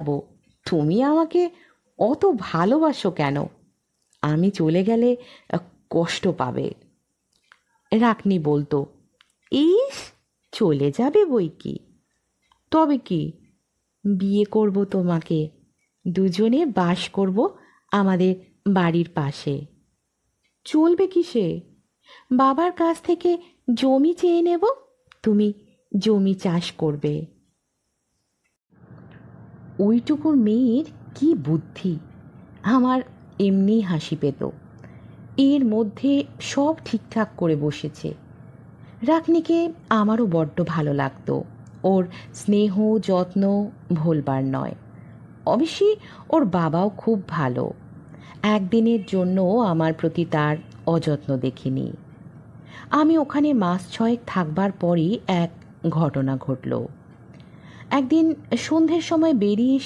যাব। তুমি আমাকে অত ভালোবাসো কেন? আমি চলে গেলে কষ্ট পাবে। রাকনি বলতো, ইস, চলে যাবে বই কি? তবে কি বিয়ে করব তোমাকে? দুজনে বাস করব আমাদের বাড়ির পাশে। চলবে কিসে বাবার কাছ থেকে জমি চেয়ে নেব, তুমি জমি চাষ করবে। ওইটুকুর মেয়ের কি বুদ্ধি? আমার এমনি হাসি পেত। এর মধ্যে সব ঠিকঠাক করে বসেছে। রাকনিকে আমারও বড্ড ভালো লাগতো। ওর স্নেহ, যত্ন ভোলবার নয়। অবশ্যই ওর বাবাও খুব ভালো। একদিনের জন্য আমার প্রতি তার অযত্ন দেখিনি। আমি ওখানে মাস ছয়েক থাকবার পরই এক ঘটনা ঘটল। একদিন সন্ধ্যের সময় বেরিয়ে এসে